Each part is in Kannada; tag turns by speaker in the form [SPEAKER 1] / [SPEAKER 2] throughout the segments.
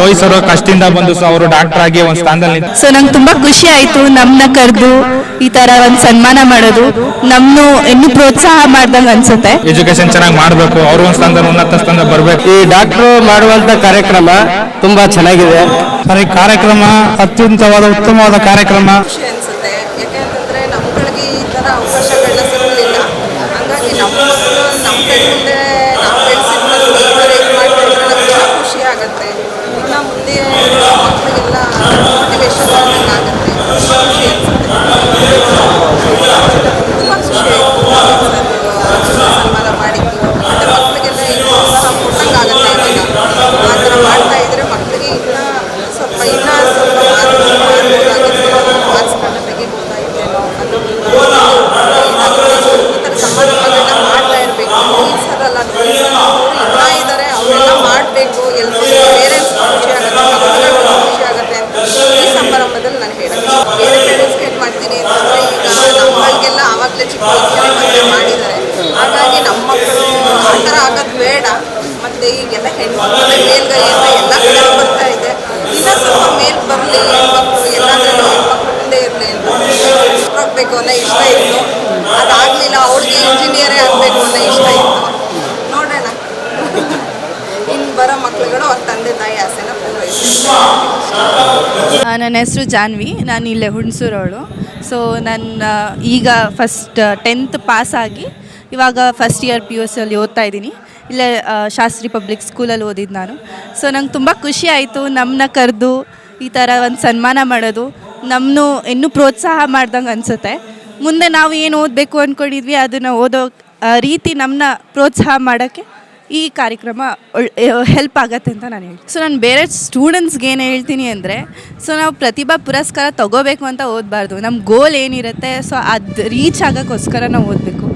[SPEAKER 1] ಲೋಹಿತ್ ಸರ್ ಕಷ್ಟದಿಂದ ಬಂದು ಸೊ ಅವರು ಡಾಕ್ಟರ್ ಆಗಿ ಒಂದು ಸ್ಥಾನದಲ್ಲಿ
[SPEAKER 2] ಸೊ ನಂಗೆ ತುಂಬಾ ಖುಷಿ ಆಯ್ತು. ನಮ್ಮನ್ನ ಕರೆದು ಈ ತರ ಒಂದು ಸನ್ಮಾನ ಮಾಡೋದು. ನಮ್ಮನ್ನು ಇನ್ನು ಪ್ರೋತ್ಸಾಹ ಮಾಡ್ದಂಗ ಅನ್ಸುತ್ತೆ.
[SPEAKER 1] ಎಜುಕೇಶನ್ ಚೆನ್ನಾಗಿ ಮಾಡಬೇಕು. ಅವ್ರ ಒಂದು ಸ್ಥಾನದಲ್ಲಿ ಉನ್ನತ ಸ್ಥಾನದಲ್ಲಿ ಬರಬೇಕು.
[SPEAKER 3] ಈ ಡಾಕ್ಟರ್ ಮಾಡುವಂತ ಕಾರ್ಯಕ್ರಮ ತುಂಬಾ ಚೆನ್ನಾಗಿದೆ.
[SPEAKER 1] ಸರ್ ಈ ಕಾರ್ಯಕ್ರಮ ಅತ್ಯಂತವಾದ ಉತ್ತಮವಾದ ಕಾರ್ಯಕ್ರಮ.
[SPEAKER 4] ಈ ಅವಕಾಶಗಳನ್ನ ಸಿಗಲಿಲ್ಲ ಹಂಗಾಗಿ ನಮ್ಮ ಮಕ್ಕಳು ನಮ್ಮ ಕೈ ಮುಂದೆ ನಾವು ಬೆಳೆಸಿದ ಮಕ್ಕಳು ಈ ಥರ ಇದು ಮಾಡ್ತಿದ್ರೆ ನಮ್ಗೆ ತುಂಬ ಖುಷಿ ಆಗುತ್ತೆ ಇನ್ನು ಮುಂದೆ ಮಕ್ಕಳಿಗೆಲ್ಲ ಮೋಟಿವೇಶನ್ ಆಗುತ್ತೆ ಖುಷಿ ಅನಿಸುತ್ತೆ ತುಂಬ ಖುಷಿ ಆಯಿತು ಸನ್ಮಾನ ಮಾಡಿದ್ದು ಮತ್ತು ಮಕ್ಕಳಿಗೆಲ್ಲ ಇನ್ನೂ ಉತ್ಸಾಹ ಕೊಟ್ಟಂಗೆ ಆಗುತ್ತೆ ಇವಾಗ ಆ ಥರ ಮಾಡ್ತಾ ಇದ್ರೆ ಮಕ್ಕಳಿಗೆ ಇನ್ನೂ ಸ್ವಲ್ಪ ಇನ್ನೂ ಸ್ವಲ್ಪ ಮಾರ್ಕ್ಸ್ ಮಾಡ್ಬೋದಾಗಿತ್ತು ಮಾರ್ಕ್ಸ್ಗಳನ್ನ ತೆಗಿಬೋದಾಗಿತ್ತೇನೋ ಅನ್ನೋದು ಏನಾಗುತ್ತೆ ಈ ಥರ ಸಮಾರಂಭಗಳನ್ನ ಮಾಡ್ತಾ ಇರಬೇಕು ಈ ಸಲ ಅಲ್ಲ ನೋಡಿ ಅವರು ಇನ್ನೂ ಇದ್ದಾರೆ ಅವರೆಲ್ಲ ಮಾಡಬೇಕು ಎಲ್ರಿಗೂ ಪೇರೆಂಟ್ಸ್ ಖುಷಿ ಆಗುತ್ತೆ ಮಕ್ಕಳಿಗೆ ಖುಷಿ ಆಗುತ್ತೆ ಅಂತ ಈ ಸಮಾರಂಭದಲ್ಲಿ ನಾನು ಹೇಳೋದು ಬೇರೆ ಪೇರೆಂಟ್ಸ್ಗೆ ಏನು ಮಾಡ್ತೀನಿ ಅಂತಂದರೆ ಈಗ ನಮ್ಮಗಳಿಗೆಲ್ಲ ಆವಾಗಲೇ ಚಿಕ್ಕ ವಯಸ್ಸಿನಲ್ಲಿ ಮದುವೆ ಮಾಡಿದ್ದಾರೆ ಹಾಗಾಗಿ ನಮ್ಮ ಮಕ್ಕಳು ಆ ಥರ ಆಗೋದು ಬೇಡ ಮತ್ತು ಈಗೆಲ್ಲ ಹೆಣ್ಮಕ್ಳು ಮೇಲ್ಗೈ ಅಂತ ಎಲ್ಲ ಕಡೆ ಬರ್ತಾ ಇದೆ ಇನ್ನೂ ಸ್ವಲ್ಪ ಮೇಲ್ ಬರಲಿ ಹೆಣ್ಮಕ್ಳು ಎಲ್ಲಾದ್ರೂ ಹೆಣ್ಮಕ್ಳು ಮುಂದೆ ಇರಲಿ ಅಂತ ಹೋಗ್ಬೇಕು ಅನ್ನೋ ಇಷ್ಟ ಇತ್ತು ಅದಾಗಲಿಲ್ಲ ಅವ್ರಿಗೆ ಇಂಜಿನಿಯರೇ ಆಗಬೇಕು ಅನ್ನೋ ಇಷ್ಟ ಇತ್ತು ನೋಡೋಣ ಇನ್ನು ಬರೋ ಮಕ್ಳುಗಳು ಅವ್ರ ತಂದೆ ತಾಯಿ ಆಸೆನ ಪೂರೈಸ್ತಾರೆ
[SPEAKER 2] ಆ, ನನ್ನ ಹೆಸರು ಜಾನ್ವಿ, ನಾನು ಇಲ್ಲೇ ಹುಣಸೂರವಳು. ಸೊ ನನ್ನ, ಈಗ ಫಸ್ಟ್ ಟೆಂತ್ ಪಾಸಾಗಿ ಇವಾಗ ಫಸ್ಟ್ ಇಯರ್ ಪಿ ಯು ಸಿಯಲ್ಲಿ ಓದ್ತಾ ಇದ್ದೀನಿ. ಇಲ್ಲೇ ಶಾಸ್ತ್ರಿ ಪಬ್ಲಿಕ್ ಸ್ಕೂಲಲ್ಲಿ ಓದಿದ್ದು ನಾನು. ಸೊ ನಂಗೆ ತುಂಬ ಖುಷಿ ಆಯಿತು ನಮ್ಮನ್ನ ಕರೆದು ಈ ಥರ ಒಂದು ಸನ್ಮಾನ ಮಾಡೋದು. ನಮ್ಮನ್ನು ಇನ್ನೂ ಪ್ರೋತ್ಸಾಹ ಮಾಡ್ದಂಗೆ ಅನಿಸುತ್ತೆ. ಮುಂದೆ ನಾವು ಏನು ಓದಬೇಕು ಅಂದ್ಕೊಂಡಿದ್ವಿ ಅದನ್ನು ಓದೋ ರೀತಿ ನಮ್ಮನ್ನ ಪ್ರೋತ್ಸಾಹ ಮಾಡೋಕ್ಕೆ ಈ ಕಾರ್ಯಕ್ರಮ ಹೆಲ್ಪ್ ಆಗತ್ತೆ ಅಂತ ನಾನು ಹೇಳ್ತೀನಿ. ಸೊ ನಾನು ಬೇರೆ ಸ್ಟೂಡೆಂಟ್ಸ್ಗೆ ಏನು ಹೇಳ್ತೀನಿ ಅಂದರೆ ಸೊ ನಾವು ಪ್ರತಿಭಾ ಪುರಸ್ಕಾರ ತಗೋಬೇಕು ಅಂತ ಓದಬಾರ್ದು. ನಮ್ಮ ಗೋಲ್ ಏನಿರುತ್ತೆ ಸೊ ಅದು ರೀಚ್ ಆಗೋಕ್ಕೋಸ್ಕರ ನಾವು ಓದಬೇಕು.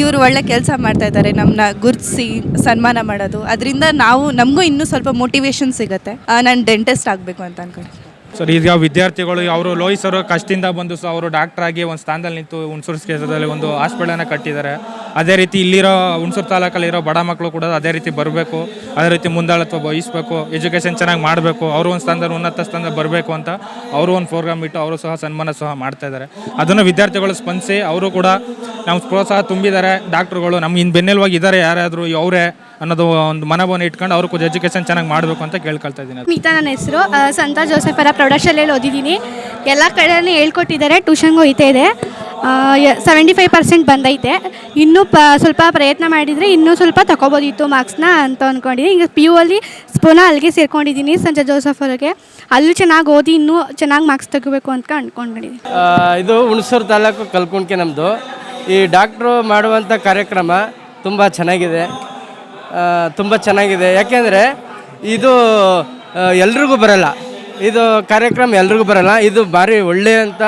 [SPEAKER 2] ಇವರು ಒಳ್ಳೆ ಕೆಲಸ ಮಾಡ್ತಾ ಇದ್ದಾರೆ ನಮ್ಮನ್ನ ಗುರುತಿಸಿ ಸನ್ಮಾನ ಮಾಡೋದು. ಅದರಿಂದ ನಾವು ನಮಗೂ ಇನ್ನೂ ಸ್ವಲ್ಪ ಮೋಟಿವೇಶನ್ ಸಿಗುತ್ತೆ. ನಾನು ಡೆಂಟಿಸ್ಟ್ ಆಗಬೇಕು ಅಂತ ಅನ್ಕೊಂಡು.
[SPEAKER 1] ಸರ್ ಈಗ ವಿದ್ಯಾರ್ಥಿಗಳು ಅವರು ಲೋಹಿಸ್ ಸರ್ ಕಷ್ಟದಿಂದ ಬಂದು ಸೊ ಅವರು ಡಾಕ್ಟರ್ ಆಗಿ ಒಂದು ಸ್ಥಾನದಲ್ಲಿ ನಿಂತು ಹುಣಸೂರು ಕ್ಷೇತ್ರದಲ್ಲಿ ಒಂದು ಹಾಸ್ಪಿಟಲನ್ನು ಕಟ್ಟಿದ್ದಾರೆ. ಅದೇ ರೀತಿ ಇಲ್ಲಿರೋ ಹುಣಸೂರು ತಾಲೂಕಲ್ಲಿರೋ ಬಡ ಮಕ್ಕಳು ಕೂಡ ಅದೇ ರೀತಿ ಬರಬೇಕು, ಅದೇ ರೀತಿ ಮುಂದಾಳತ್ವ ವಹಿಸಬೇಕು, ಎಜುಕೇಷನ್ ಚೆನ್ನಾಗಿ ಮಾಡಬೇಕು, ಅವರು ಒಂದು ಸ್ಥಾನದಲ್ಲಿ ಉನ್ನತ ಸ್ಥಾನದ ಬರಬೇಕು ಅಂತ ಅವರು ಒಂದು ಪ್ರೋಗ್ರಾಮ್ ಇಟ್ಟು ಅವರು ಸಹ ಸನ್ಮಾನ ಸಹ ಮಾಡ್ತಾ ಇದ್ದಾರೆ ಅದನ್ನು ವಿದ್ಯಾರ್ಥಿಗಳು ಸ್ಪಂದಿಸಿ, ಅವರು ಕೂಡ ನಾವು ಪ್ರೋತ್ಸಾಹ ತುಂಬಿದ್ದಾರೆ, ಡಾಕ್ಟ್ರುಗಳು ನಮ್ಮ ಇನ್ನು ಬೆನ್ನೆಲುವಾಗಿ ಇದ್ದಾರೆ ಯಾರಾದರೂ ಅವರೇ ಅನ್ನೋದು ಒಂದು ಮನೋಭಾವನೆ ಇಟ್ಕೊಂಡು ಅವರು ಕೂಡ ಎಜುಕೇಶನ್ ಚೆನ್ನಾಗಿ ಮಾಡಬೇಕು ಅಂತ ಕೇಳ್ಕೊಳ್ತಾ ಇದ್ದೀನಿ
[SPEAKER 5] ಮಿತಾ ನನ್ನ ಹೆಸರು. ಸಂತ ಜೋಸೆಫರ ಪ್ರೌಢಶಾಲೆಯಲ್ಲಿ ಓದಿದ್ದೀನಿ. ಎಲ್ಲ ಕಡೆನೂ ಹೇಳ್ಕೊಟ್ಟಿದ್ದಾರೆ. ಟ್ಯೂಷನ್ಗೆ ಹೋಗ್ತಾ ಇದೆ. ಸೆವೆಂಟಿ ಫೈವ್ ಪರ್ಸೆಂಟ್ ಬಂದೈತೆ. ಇನ್ನೂ ಪ ಸ್ವಲ್ಪ ಪ್ರಯತ್ನ ಮಾಡಿದರೆ ಇನ್ನೂ ಸ್ವಲ್ಪ ತಗೋಬೋದಿತ್ತು ಮಾರ್ಕ್ಸ್ನ ಅಂತ ಅಂದ್ಕೊಂಡಿದ್ದೀನಿ ಈಗ ಪಿ ಯು ಅಲ್ಲಿ ಪುನಃ ಅಲ್ಲಿಗೆ ಸೇರ್ಕೊಂಡಿದ್ದೀನಿ ಸಂಜೆ ಜೋಸಫ್ ಅವ್ರಿಗೆ. ಅಲ್ಲೂ ಚೆನ್ನಾಗಿ ಓದಿ ಇನ್ನೂ ಚೆನ್ನಾಗಿ ಮಾರ್ಕ್ಸ್ ತೆಗಿಬೇಕು ಅಂತ ಅಂದ್ಕೊಂಡಿದ್ದೀನಿ
[SPEAKER 3] ಇದು ಹುಣಸೂರು ತಾಲೂಕು ಕಲ್ಕುಂಡ್ಕೆ ನಮ್ಮದು ಈ ಡಾಕ್ಟ್ರು ಮಾಡುವಂಥ ಕಾರ್ಯಕ್ರಮ ತುಂಬ ಚೆನ್ನಾಗಿದೆ. ತುಂಬ ಚೆನ್ನಾಗಿದೆ. ಯಾಕೆಂದರೆ ಇದು ಎಲ್ರಿಗೂ ಬರಲ್ಲ. ಇದು ಕಾರ್ಯಕ್ರಮ ಎಲ್ರಿಗೂ ಬರಲ್ಲ. ಇದು ಭಾರಿ ಒಳ್ಳೆಯಂಥ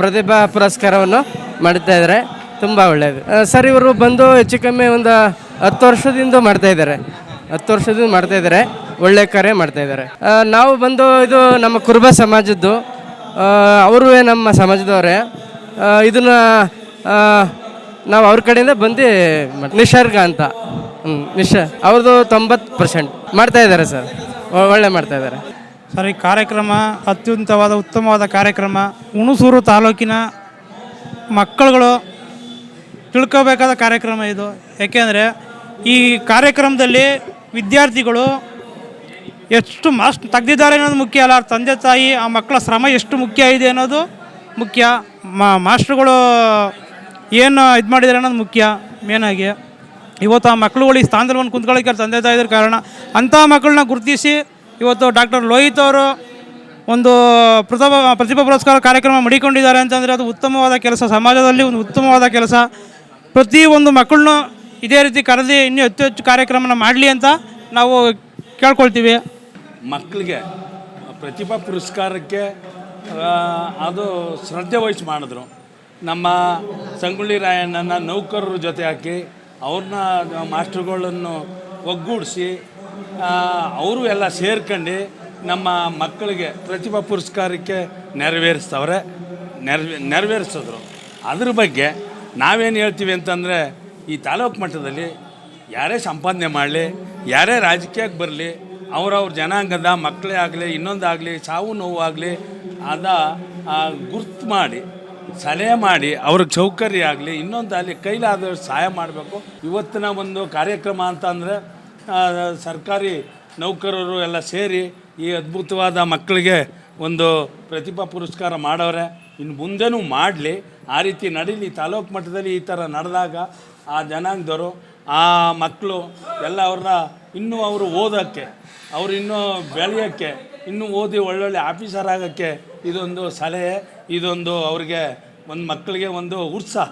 [SPEAKER 3] ಪ್ರತಿಭಾ ಪುರಸ್ಕಾರವನ್ನು ಮಾಡ್ತಾ ಇದ್ದಾರೆ ತುಂಬ ಒಳ್ಳೆಯದು ಸರ್, ಇವರು ಬಂದು ಹೆಚ್ಚು ಕಮ್ಮಿ ಒಂದು ಹತ್ತು ವರ್ಷದಿಂದ ಮಾಡ್ತಾ ಇದ್ದಾರೆ ಹತ್ತು ವರ್ಷದಿಂದ ಮಾಡ್ತಾ ಇದ್ದಾರೆ ಒಳ್ಳೆ ಕಾರ್ಯ ಮಾಡ್ತಾ ಇದ್ದಾರೆ ನಾವು ಬಂದು ಇದು ನಮ್ಮ ಕುರುಬ ಸಮಾಜದ್ದು. ಅವರು ನಮ್ಮ ಸಮಾಜದವರೇ. ಇದನ್ನು ನಾವು ಅವ್ರ ಕಡೆಯಿಂದ ಬಂದು ನಿಸರ್ಗ ಅಂತ. ಹ್ಞೂ ನಿಶ ಅವ್ರದ್ದು ತೊಂಬತ್ತು ಪರ್ಸೆಂಟ್ ಮಾಡ್ತಾ ಇದ್ದಾರೆ ಸರ್. ಒಳ್ಳೆ ಮಾಡ್ತಾ ಇದ್ದಾರೆ.
[SPEAKER 6] ಸರ್, ಈ ಕಾರ್ಯಕ್ರಮ ಅತ್ಯುತ್ತಮವಾದ ಉತ್ತಮವಾದ ಕಾರ್ಯಕ್ರಮ. ಹುಣಸೂರು ತಾಲೂಕಿನ ಮಕ್ಕಳುಗಳು ತಿಳ್ಕೋಬೇಕಾದ ಕಾರ್ಯಕ್ರಮ ಇದು. ಏಕೆಂದರೆ ಈ ಕಾರ್ಯಕ್ರಮದಲ್ಲಿ ವಿದ್ಯಾರ್ಥಿಗಳು ಎಷ್ಟು ಮಾಸ್, ತೆಗ್ದಿದ್ದಾರೆ ಅನ್ನೋದು ಮುಖ್ಯ ಅಲ್ಲ. ತಂದೆ ತಾಯಿ, ಆ ಮಕ್ಕಳ ಶ್ರಮ ಎಷ್ಟು ಮುಖ್ಯ ಇದೆ ಅನ್ನೋದು ಮುಖ್ಯ. ಮಾ, ಮಾಸ್ಟ್ರುಗಳು ಏನು ಇದು ಮಾಡಿದ್ದಾರೆ ಅನ್ನೋದು ಮುಖ್ಯ ಮೇನಾಗಿ ಇವತ್ತು ಆ ಮಕ್ಕಳುಗಳು ಈ ಸ್ಥಾನದಲ್ಲಿ ಒಂದು ಕುಂತ್ಕೊಳ್ಳೋಕೆ ತಂದೆ ತಾಯಿದ್ರ ಕಾರಣ. ಅಂಥ ಮಕ್ಕಳನ್ನ ಗುರುತಿಸಿ ಇವತ್ತು ಡಾಕ್ಟರ್ ಲೋಹಿತ್ ಅವರು ಒಂದು ಪ್ರತಿಭಾ ಪ್ರತಿಭಾ ಪುರಸ್ಕಾರ ಕಾರ್ಯಕ್ರಮ ಮಡಿಕೊಂಡಿದ್ದಾರೆ ಅಂತಂದರೆ ಅದು ಉತ್ತಮವಾದ ಕೆಲಸ, ಸಮಾಜದಲ್ಲಿ ಒಂದು ಉತ್ತಮವಾದ ಕೆಲಸ. ಪ್ರತಿಯೊಂದು ಮಕ್ಕಳನ್ನು ಇದೇ ರೀತಿ ಕರೆದಿ ಇನ್ನೂ ಹೆಚ್ಚು ಹೆಚ್ಚು ಕಾರ್ಯಕ್ರಮನ ಮಾಡಲಿ ಅಂತ ನಾವು ಕೇಳ್ಕೊಳ್ತೀವಿ.
[SPEAKER 7] ಮಕ್ಕಳಿಗೆ ಪ್ರತಿಭಾ ಪುರಸ್ಕಾರಕ್ಕೆ ಅದು ಶ್ರದ್ಧೆ ವಹಿಸಿ ಮಾಡಿದ್ರು. ನಮ್ಮ ಸಂಗೊಳ್ಳಿ ರಾಯಣ್ಣನ ನೌಕರರ ಜೊತೆ ಹಾಕಿ ಅವ್ರನ್ನ ಮಾಸ್ಟ್ರುಗಳನ್ನು ಒಗ್ಗೂಡಿಸಿ ಅವರು ಎಲ್ಲ ಸೇರ್ಕೊಂಡು ನಮ್ಮ ಮಕ್ಕಳಿಗೆ ಪ್ರತಿಭಾ ಪುರಸ್ಕಾರಕ್ಕೆ ನೆರವೇರಿಸ್ತವ್ರೆ. ನೆರವೇ, ನೆರವೇರಿಸಿದ್ರು. ಅದ್ರ ಬಗ್ಗೆ ನಾವೇನು ಹೇಳ್ತೀವಿ ಅಂತಂದರೆ, ಈ ತಾಲೂಕು ಮಟ್ಟದಲ್ಲಿ ಯಾರೇ ಸಂಪಾದನೆ ಮಾಡಲಿ, ಯಾರೇ ರಾಜಕೀಯಕ್ಕೆ ಬರಲಿ, ಅವರವ್ರ ಜನಾಂಗದ ಮಕ್ಕಳೇ ಆಗಲಿ, ಇನ್ನೊಂದಾಗಲಿ, ಸಾವು ನೋವು ಆಗಲಿ, ಅದ ಗುರ್ತು ಮಾಡಿ ಸಲಹೆ ಮಾಡಿ ಅವ್ರಿಗೆ ಚೌಕರ್ಯ ಆಗಲಿ, ಇನ್ನೊಂದು ಅಲ್ಲಿ ಕೈಲಾದಷ್ಟು ಸಹಾಯ ಮಾಡಬೇಕು. ಇವತ್ತಿನ ಒಂದು ಕಾರ್ಯಕ್ರಮ ಅಂತ ಅಂದರೆ ಸರ್ಕಾರಿ ನೌಕರರು ಎಲ್ಲ ಸೇರಿ ಈ ಅದ್ಭುತವಾದ ಮಕ್ಕಳಿಗೆ ಒಂದು ಪ್ರತಿಭಾ ಪುರಸ್ಕಾರ ಮಾಡವ್ರೆ. ಇನ್ನು ಮುಂದೆನೂ ಮಾಡಲಿ. ಆ ರೀತಿ ನಡೀಲಿ. ತಾಲೂಕು ಮಟ್ಟದಲ್ಲಿ ಈ ಥರ ನಡೆದಾಗ ಆ ಜನಾಂಗದವರು, ಆ ಮಕ್ಕಳು ಎಲ್ಲ ಅವ್ರನ್ನ ಇನ್ನೂ ಅವರು ಓದೋಕ್ಕೆ, ಅವರು ಇನ್ನೂ ಬೆಳೆಯೋಕ್ಕೆ ಇನ್ನೂ ಓದಿ ಒಳ್ಳೊಳ್ಳೆ ಆಫೀಸರ್ ಆಗೋಕ್ಕೆ ಇದೊಂದು ಸಲಹೆ, ಇದೊಂದು ಅವ್ರಿಗೆ ಒಂದು ಮಕ್ಕಳಿಗೆ ಒಂದು ಉತ್ಸಾಹ.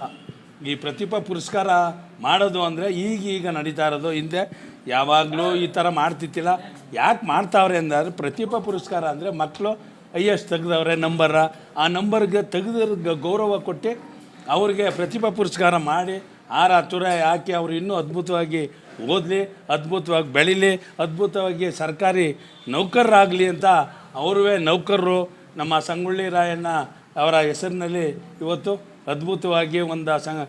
[SPEAKER 7] ಈ ಪ್ರತಿಭಾ ಪುರಸ್ಕಾರ ಮಾಡೋದು ಅಂದರೆ ಈಗೀಗ ನಡೀತಾ ಇರೋದು. ಹಿಂದೆ ಯಾವಾಗಲೂ ಈ ಥರ ಮಾಡ್ತಿತ್ತಿಲ್ಲ. ಯಾಕೆ ಮಾಡ್ತಾವ್ರೆ ಅಂದರೆ ಪ್ರತಿಭಾ ಪುರಸ್ಕಾರ ಅಂದರೆ ಮಕ್ಕಳು ಹೈಯೆಸ್ಟ್ ತೆಗೆದವ್ರೆ ನಂಬರ. ಆ ನಂಬರ್ಗೆ ತೆಗೆದ್ರ ಗೌರವ ಕೊಟ್ಟು ಅವ್ರಿಗೆ ಪ್ರತಿಭಾ ಪುರಸ್ಕಾರ ಮಾಡಿ ಆರ ತುರ ಹಾಕಿ ಅವರು ಇನ್ನೂ ಅದ್ಭುತವಾಗಿ ಓದಲಿ, ಅದ್ಭುತವಾಗಿ ಬೆಳೀಲಿ, ಅದ್ಭುತವಾಗಿ ಸರ್ಕಾರಿ ನೌಕರರಾಗಲಿ ಅಂತ ಅವರುವೇ ನೌಕರರು. ನಮ್ಮ ಸಂಗೊಳ್ಳಿ ರಾಯಣ್ಣ ಅವರ ಹೆಸರಿನಲ್ಲಿ ಇವತ್ತು ಅದ್ಭುತವಾಗಿ ಒಂದು ಸಂಘ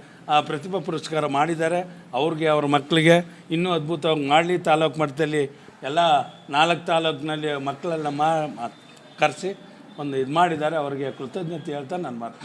[SPEAKER 7] ಪ್ರತಿಭಾ ಪುರಸ್ಕಾರ ಮಾಡಿದ್ದಾರೆ. ಅವ್ರಿಗೆ, ಅವ್ರ ಮಕ್ಕಳಿಗೆ ಇನ್ನೂ ಅದ್ಭುತವಾಗಿ ಮಾಡಲಿ ತಾಲೂಕು ಮಟ್ಟದಲ್ಲಿ ಎಲ್ಲ ನಾಲ್ಕು ತಾಲೂಕಿನಲ್ಲಿ ಮಕ್ಕಳೆಲ್ಲ ಮಾ, ಕರೆಸಿ ಒಂದು ಇದು ಮಾಡಿದ್ದಾರೆ. ಅವರಿಗೆ ಕೃತಜ್ಞತೆ ಹೇಳ್ತಾ ನಾನು ಮಾತು